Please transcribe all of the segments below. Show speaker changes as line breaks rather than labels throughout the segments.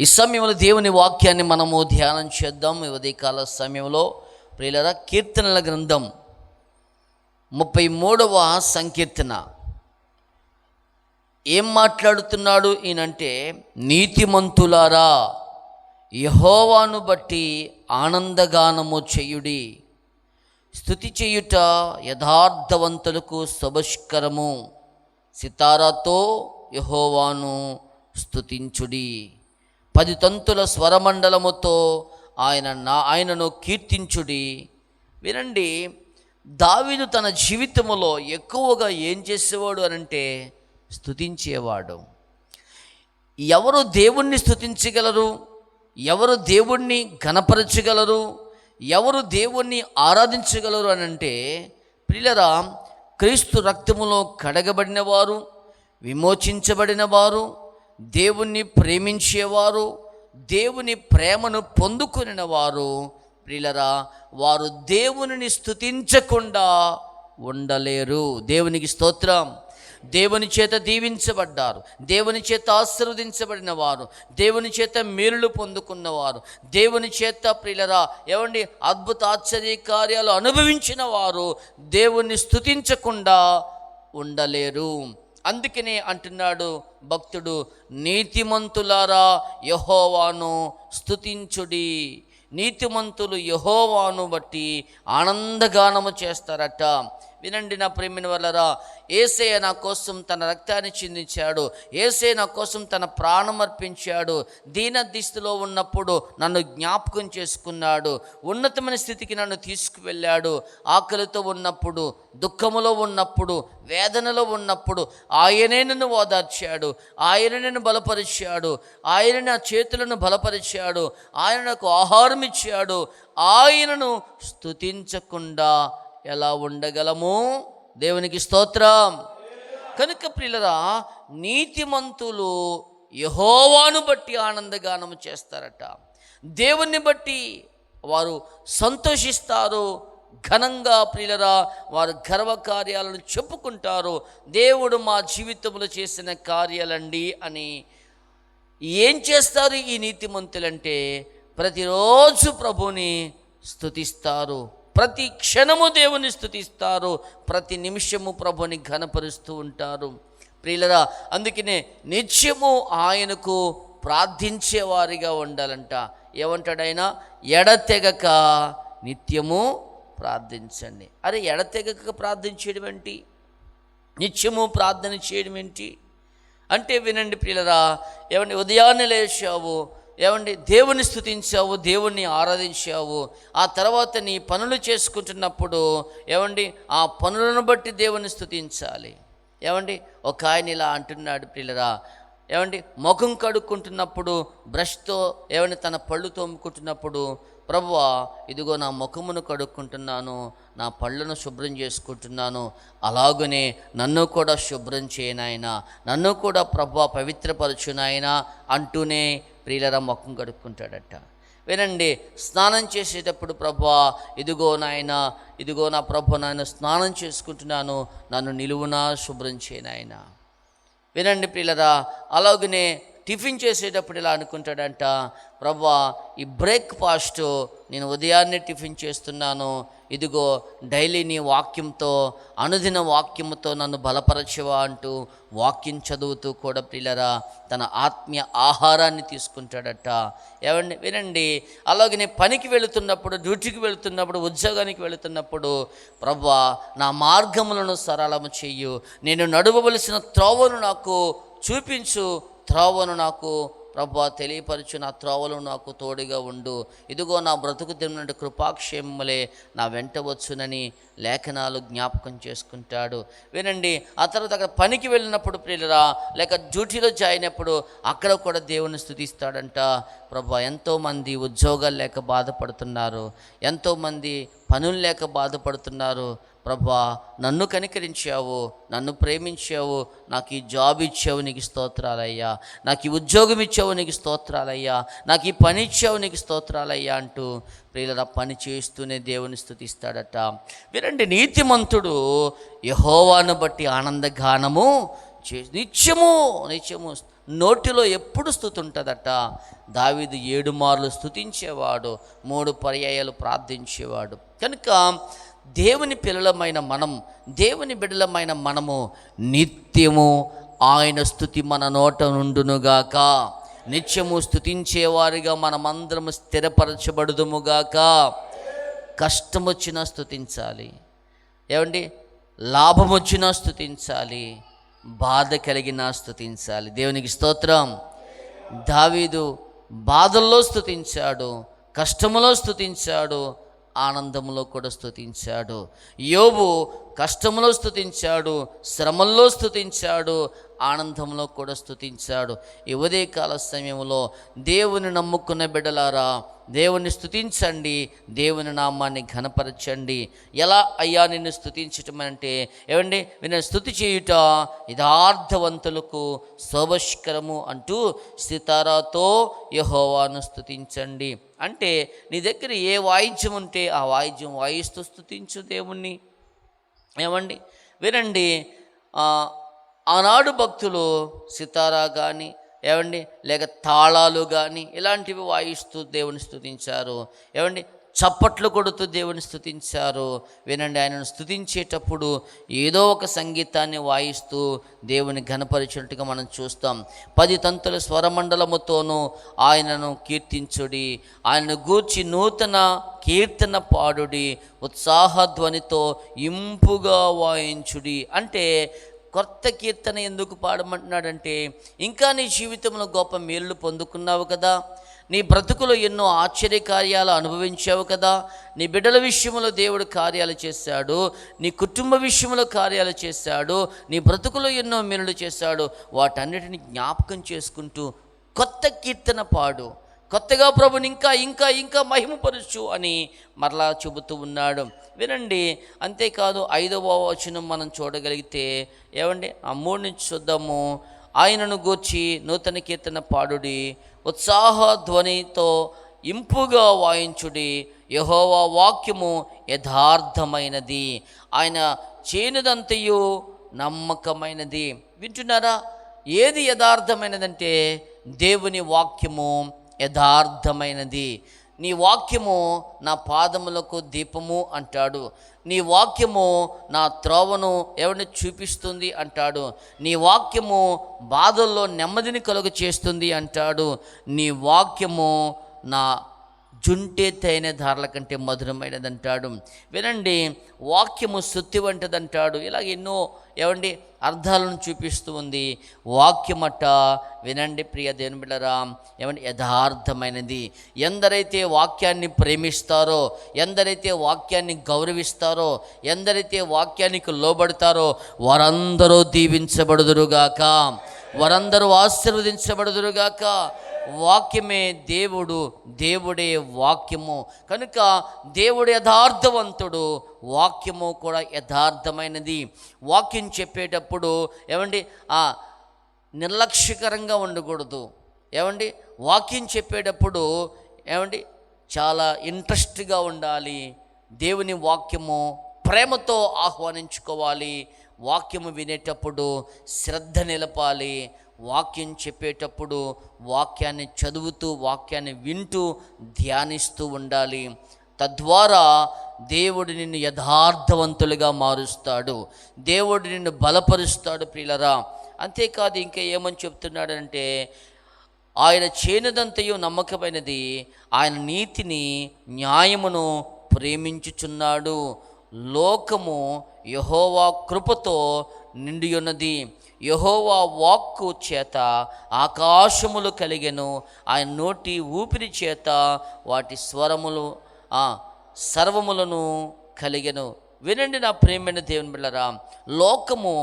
ఈ సమయంలో దేవుని వాక్యాన్ని మనము ధ్యానం చేద్దాం. ఈ ఉదయకాల సమయంలో ప్రియులరా కీర్తనల గ్రంథం ముప్పై మూడవ సంకీర్తన. ఏం మాట్లాడుతున్నాడు ఈయనంటే నీతిమంతులారా యహోవాను బట్టి ఆనందగానము చేయుడి. స్థుతి చేయుట యథార్థవంతులకు శుభష్కరము సితారాతో యహోవాను స్థుతించుడి పది తంతుల స్వరమండలముతో ఆయన నా ఆయనను కీర్తించుడి. వినండి దావీదు తన జీవితంలో ఎక్కువగా ఏం చేసేవాడు అనంటే స్థుతించేవాడు ఎవరు దేవుణ్ణి స్థుతించగలరు ఎవరు దేవుణ్ణి ఘనపరచగలరు? ఎవరు దేవుణ్ణి ఆరాధించగలరు అనంటే అంటే ప్రిలరా క్రీస్తు రక్తములో కడగబడిన వారు విమోచించబడిన వారు దేవుణ్ణి ప్రేమించేవారు దేవుని ప్రేమను పొందుకునిన వారు ప్రిలరా వారు దేవునిని స్థుతించకుండా ఉండలేరు. దేవునికి స్తోత్రం. దేవుని చేత దీవించబడ్డారు. దేవుని చేత ఆశీర్వదించబడిన వారు దేవుని చేత మేలులు పొందుకున్నవారు. దేవుని చేత ప్రియులరా ఏమండి అద్భుత ఆశ్చర్య కార్యాలు అనుభవించిన వారు దేవుణ్ణి స్థుతించకుండా ఉండలేరు. అందుకనే అంటున్నాడు భక్తుడు నీతిమంతులారా యహోవాను స్థుతించుడి నీతిమంతులు యహోవాను బట్టి ఆనందగానము చేస్తారట. వినండి నా ప్రేమిని వల్లరా ఏసయ్య నా కోసం తన రక్తాన్ని చిందించాడు ఏసే నా కోసం తన ప్రాణం అర్పించాడు దీన దిస్థితిలో ఉన్నప్పుడు నన్ను జ్ఞాపకం చేసుకున్నాడు ఉన్నతమైన స్థితికి నన్ను తీసుకువెళ్ళాడు ఆకలితో ఉన్నప్పుడు దుఃఖములో ఉన్నప్పుడు వేదనలో ఉన్నప్పుడు ఆయనే నన్ను ఓదార్చాడు ఆయన నన్ను బలపరిచాడు ఆయన నా చేతులను బలపరిచాడు ఆయన నాకు ఆహారం ఇచ్చాడు ఆయనను స్తుతించకుండా ఎలా ఉండగలము? దేవునికి స్తోత్రం. కనుక ప్రియులరా నీతిమంతులు యహోవాను బట్టి ఆనందగానము చేస్తారట. దేవుణ్ణి బట్టి వారు సంతోషిస్తారు. ఘనంగా ప్రియులరా వారు గర్వకార్యాలను చెప్పుకుంటారు. దేవుడు మా జీవితంలో చేసిన కార్యాలండి అని ఏం చేస్తారు ఈ నీతిమంతులంటే ప్రతిరోజు ప్రభుని స్తుతిస్తారు. ప్రతి క్షణము దేవుని స్తుతిస్తారు ప్రతి నిమిషము ప్రభుని ఘనపరుస్తూ ఉంటారు. ప్రియులరా అందుకనే నిత్యము ఆయనకు ప్రార్థించేవారిగా ఉండాలంట. ఏమంటాడైనా? ఎడతెగక నిత్యము ప్రార్థించండి. అరే ఎడతెగక ప్రార్థించేయడం ఏంటి? నిత్యము ప్రార్థన చేయడం ఏంటి? అంటే వినండి పిల్లరా ఏమండి ఉదయాన్నే లేచావు ఏమండి? దేవుని స్థుతించావు దేవుణ్ణి ఆరాధించావు. ఆ తర్వాత నీ పనులు చేసుకుంటున్నప్పుడు ఏమండి? ఆ పనులను బట్టి దేవుని స్థుతించాలి ఏమండి? ఒక ఆయన ఇలా అంటున్నాడు పిల్లరా ఏమండి? ముఖం కడుక్కుంటున్నప్పుడు బ్రష్తో ఏమండి? తన పళ్ళు తోముకుంటున్నప్పుడు ప్రభువా ఇదిగో నా ముఖమును కడుక్కుంటున్నాను నా పళ్ళను శుభ్రం చేసుకుంటున్నాను. అలాగనే నన్ను కూడా శుభ్రం చేయనాయన నన్ను కూడా ప్రభు పవిత్రపరచునాయన అంటూనే ప్రియులరా మొక్కం కడుక్కుంటాడట. వినండి స్నానం చేసేటప్పుడు ప్రభా ఇదిగో నాయన ఇదిగో నా ప్రభు నాయన స్నానం చేసుకుంటున్నాను నన్ను నిలువునా శుభ్రం చేయనాయన వినండి ప్రియులరా అలాగనే టిఫిన్ చేసేటప్పుడు ఇలా అనుకుంటాడంట ప్రభా ఈ బ్రేక్ఫాస్ట్ నేను ఉదయాన్నే టిఫిన్ చేస్తున్నాను ఇదిగో డైలీ నీ వాక్యంతో అనుదిన వాక్యముతో నన్ను బలపరచవా అంటూ వాక్యం చదువుతూ కూడా పిల్లరా తన ఆత్మీయ ఆహారాన్ని తీసుకుంటాడట. ఏమండి వినండి. అలాగనే పనికి వెళుతున్నప్పుడు డ్యూటీకి వెళుతున్నప్పుడు ఉద్యోగానికి వెళుతున్నప్పుడు ప్రభా నా మార్గములను సరళము చెయ్యు. నేను నడవవలసిన త్రోవను నాకు చూపించు. త్రోవను నాకు ప్రభా తెలియపరచు నా త్రోవలు నాకు తోడుగా ఉండు. ఇదిగో నా బ్రతుకు తిన్నట్టు కృపాక్షేమలే నా వెంట వచ్చునని లేఖనాలు జ్ఞాపకం చేసుకుంటాడు. వినండి ఆ తర్వాత అక్కడ పనికి వెళ్ళినప్పుడు ప్రియులరా లేక డ్యూటీలో జాయిన్ అయినప్పుడు అక్కడ కూడా దేవుని స్థుతిస్తాడంట. ప్రభా ఎంతోమంది ఉద్యోగాలు లేక బాధపడుతున్నారు. ఎంతోమంది పనులు లేక బాధపడుతున్నారు. ప్రభా నన్ను కనికరించావు నన్ను ప్రేమించావు నాకు ఈ జాబ్ ఇచ్చావు నీకు స్తోత్రాలయ్యా. నాకు ఈ ఉద్యోగం ఇచ్చావు నీకు స్తోత్రాలయ్యా. నాకు ఈ పని ఇచ్చావు నీకు స్తోత్రాలయ్యా అంటూ ప్రియులరా పని చేస్తూనే దేవుని స్థుతిస్తాడట. వినండి నీతిమంతుడు యహోవాను బట్టి ఆనందగానము చే నిత్యము నిత్యము నోటిలో ఎప్పుడు స్థుతి ఉంటుందట దావిదు ఏడు మార్లు స్థుతించేవాడు మూడు పర్యాయాలు ప్రార్థించేవాడు. కనుక దేవుని పిల్లలమైన మనం దేవుని బిడలమైన మనము నిత్యము ఆయన స్థుతి మన నోట నుండునుగాక. నిత్యము స్థుతించేవారిగా మనమందరము స్థిరపరచబడుదుముగాక కష్టం వచ్చినా స్థుతించాలి. ఏమండి? లాభం వచ్చినా స్థుతించాలి. బాధ కలిగినా స్థుతించాలి. దేవునికి స్తోత్రం. దావీదు బాధల్లో స్థుతించాడు కష్టములో స్థుతించాడు ఆనందంలో కూడా స్థుతించాడు యోబు కష్టములో స్థుతించాడు శ్రమల్లో స్థుతించాడు ఆనందంలో కూడా స్థుతించాడు ఈ ఉదయకాల సమయంలో దేవుని నమ్ముకున్న బిడ్డలారా దేవుని స్థుతించండి దేవుని నామాన్ని ఘనపరచండి. ఎలా అయ్యా నిన్ను స్థుతించటం అంటే ఏమండి? నేను స్థుతి చేయుట యథార్థవంతులకు శోభష్కరము అంటూ సితారాతో యహోవాను స్థుతించండి అంటే నీ దగ్గర ఏ వాయిద్యం ఉంటే ఆ వాయిద్యం వాయిస్తూ స్థుతించు దేవుణ్ణి. ఏమండి? వినండి ఆనాడు భక్తులు సితారా కానీ ఏమండి? లేక తాళాలు కానీ ఇలాంటివి వాయిస్తూ దేవుని స్థుతించారు ఏమండి? చప్పట్లు కొడుతూ దేవుని స్థుతించారు వినండి ఆయనను స్థుతించేటప్పుడు ఏదో ఒక సంగీతాన్ని వాయిస్తూ దేవుని ఘనపరిచినట్టుగా మనం చూస్తాం. పది తంతుల స్వరమండలముతోనూ ఆయనను కీర్తించుడి ఆయనను గూర్చి నూతన కీర్తన పాడుడి ఉత్సాహధ్వనితో ఇంపుగా వాయించుడి. అంటే కొత్త కీర్తన ఎందుకు పాడమంటున్నాడంటే ఇంకా నీ జీవితంలో గొప్ప మేలు పొందుకున్నావు కదా నీ బ్రతుకులో ఎన్నో ఆశ్చర్యకార్యాలు అనుభవించావు కదా నీ బిడ్డల విషయంలో దేవుడు కార్యాలు చేశాడు నీ కుటుంబ విషయంలో కార్యాలు చేశాడు నీ బ్రతుకులో ఎన్నో మేలు చేశాడు. వాటన్నిటిని జ్ఞాపకం చేసుకుంటూ కొత్త కీర్తన పాడు. కొత్తగా ప్రభుని ఇంకా ఇంకా ఇంకా మహిమపరచు అని మరలా చెబుతూ ఉన్నాడు. వినండి అంతేకాదు ఐదవ వచనం మనం చూడగలిగితే ఏమండి? ఆ మూడు నుంచి చూద్దాము. ఆయనను గూర్చి నూతన కీర్తన పాడుడి ఉత్సాహ ధ్వనితో ఇంపుగా వాయించుడి యహోవా వాక్యము యథార్థమైనది. ఆయన చేనుదంతయు నమ్మకమైనది. వింటున్నారా? ఏది యథార్థమైనదంటే దేవుని వాక్యము. యథార్థమైనది. నీ వాక్యము నా పాదములకు దీపము అంటాడు. నీ వాక్యము నా త్రోవను ఎవరిని చూపిస్తుంది అంటాడు. నీ వాక్యము బాధల్లో నెమ్మదిని కలుగు చేస్తుంది అంటాడు. నీ వాక్యము నా జుంటే తేనె ధారల కంటే మధురమైనది అంటాడు. వినండి వాక్యము సుత్తి వంటిదంటాడు. ఇలాగ ఎన్నో ఏమండి? అర్థాలను చూపిస్తూ ఉంది. వాక్యమట వినండి ప్రియ దేవుని బిడ్డరా. ఏమండి? యథార్థమైనది. ఎందరైతే వాక్యాన్ని ప్రేమిస్తారో ఎందరైతే వాక్యాన్ని గౌరవిస్తారో ఎందరైతే వాక్యానికి లోబడతారో వారందరూ దీవించబడుదురుగాక. వారందరూ ఆశీర్వదించబడుదురుగాక. వాక్యమే దేవుడు దేవుడే వాక్యము. కనుక దేవుడు యథార్థవంతుడు వాక్యము కూడా యథార్థమైనది. వాక్యం చెప్పేటప్పుడు ఏమండి? ఆ నిర్లక్ష్యకరంగా ఉండకూడదు. ఏమండి? వాక్యం చెప్పేటప్పుడు ఏమండి? చాలా ఇంట్రెస్ట్గా ఉండాలి. దేవుని వాక్యము ప్రేమతో ఆహ్వానించుకోవాలి. వాక్యము వినేటప్పుడు శ్రద్ధ నిలపాలి. వాక్యం చెప్పేటప్పుడు వాక్యాన్ని చదువుతూ వాక్యాన్ని వింటూ ధ్యానిస్తూ ఉండాలి. తద్వారా దేవుడు నిన్ను యథార్థవంతులుగా మారుస్తాడు. దేవుడు నిన్ను బలపరుస్తాడు ప్రియులరా. అంతేకాదు ఇంకా ఏమని చెప్తున్నాడంటే ఆయన చేనుదంతయు నమ్మకమైనది. ఆయన నీతిని న్యాయమును ప్రేమించుచున్నాడు. లోకము యహోవా కృపతో నిండి ఉన్నది యహోవా వాక్కు చేత ఆకాశములు కలిగెను. ఆయన నోటి ఊపిరి చేత వాటి స్వరములు సర్వములను కలిగెను. వినండి నా ప్రేమైన దేవుని బిళ్ళరా లోకము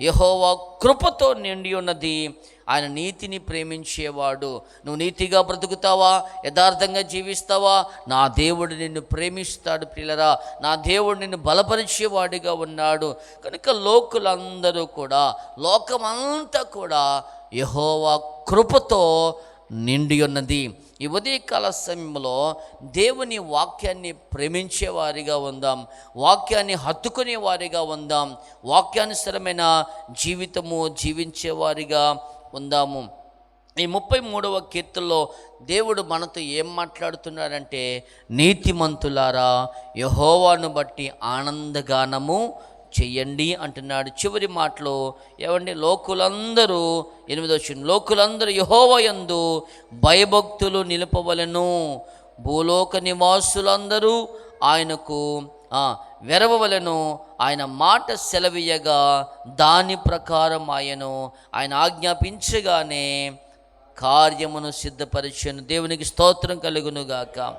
యహోవా కృపతో నిండి ఉన్నది. ఆయన నీతిని ప్రేమించేవాడు. నువ్వు నీతిగా బ్రతుకుతావా? యథార్థంగా జీవిస్తావా? నా దేవుడు నిన్ను ప్రేమిస్తాడు పిల్లరా నా దేవుడు నిన్ను బలపరిచేవాడిగా ఉన్నాడు. కనుక లోకులందరూ కూడా లోకమంతా కూడా యహోవా కృపతో నిండి ఉన్నది. ఈ ఉదయకాల సమయంలో దేవుని వాక్యాన్ని ప్రేమించే వారిగా ఉందాం వాక్యాన్ని హత్తుకునే వారిగా ఉందాం వాక్యానుసరమైన జీవితము జీవించే వారిగా ఉందాము. ఈ ముప్పై మూడవ కీర్తనలో దేవుడు మనతో ఏం మాట్లాడుతున్నాడంటే నీతిమంతులారా యహోవాను బట్టి ఆనందగానము చెయ్యండి అంటున్నాడు. చివరి మాటలో ఏమండి? లోకులందరూ ఎనిమిదో వచ్చిన లోకులందరూ యహోవయందు భయభక్తులు నిలుపవలను. భూలోక నివాసులందరూ ఆయనకు వెరవలను ఆయన మాట సెలవీయగా దాని ప్రకారం ఆయను ఆయన ఆజ్ఞాపించగానే కార్యమును సిద్ధపరిచను. దేవునికి స్తోత్రం కలుగునుగాక.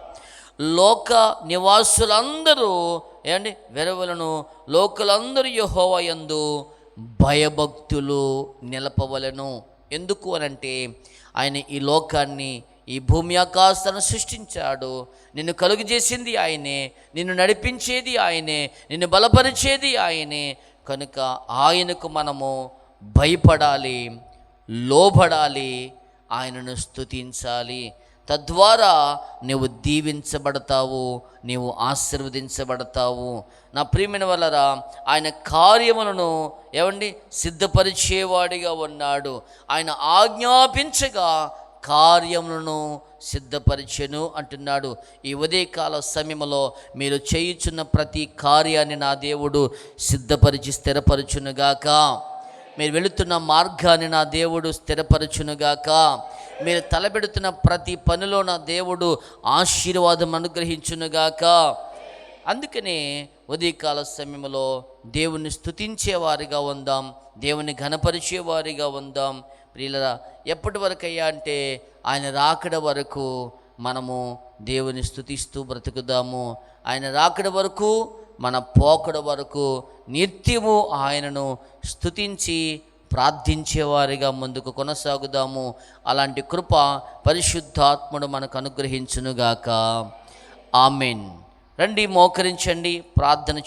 లోక నివాసులందరూ ఏమండి వెరవలను లోకులందరూ యహోవయందు భయభక్తులు నిలపవలను. ఎందుకు అనంటే ఆయన ఈ లోకాన్ని ఈ భూమి ఆకాశాలను సృష్టించాడు. నిన్ను కలుగు చేసింది ఆయనే నిన్ను నడిపించేది ఆయనే నిన్ను బలపరిచేది ఆయనే. కనుక ఆయనకు మనము భయపడాలి లోబడాలి ఆయనను స్తుతించాలి. తద్వారా నీవు దీవించబడతావు నీవు ఆశీర్వదించబడతావు. నా ప్రియమైన వలరా ఆయన కార్యములను ఏమండి సిద్ధపరిచేవాడిగా ఉన్నాడు. ఆయన ఆజ్ఞాపించగా కార్యములను సిద్ధపరిచెను అంటున్నాడు. ఈ ఉదయకాల సమయంలో మీరు చేయుచున్న ప్రతి కార్యాన్ని నా దేవుడు సిద్ధపరిచి స్థిరపరచునుగాక. మీరు వెళుతున్న మార్గాన్ని నా దేవుడు స్థిరపరచునుగాక. మీరు తలబెడుతున్న ప్రతి పనిలో నా దేవుడు ఆశీర్వాదం అనుగ్రహించునుగాక. అందుకనే ఉదయకాల సమయంలో దేవుని స్థుతించేవారిగా ఉందాం దేవుని ఘనపరిచేవారిగా ఉందాం. ప్రియులరా ఎప్పటి వరకు అయ్యా అంటే ఆయన రాకడ వరకు మనము దేవుని స్థుతిస్తూ బ్రతుకుదాము. ఆయన రాకడ వరకు మన పోకడ వరకు నిత్యము ఆయనను స్థుతించి ప్రార్థించేవారిగా ముందుకు కొనసాగుదాము. అలాంటి కృప పరిశుద్ధాత్ముడు మనకు అనుగ్రహించునుగాక. ఆమెన్. రండి మోకరించండి ప్రార్థన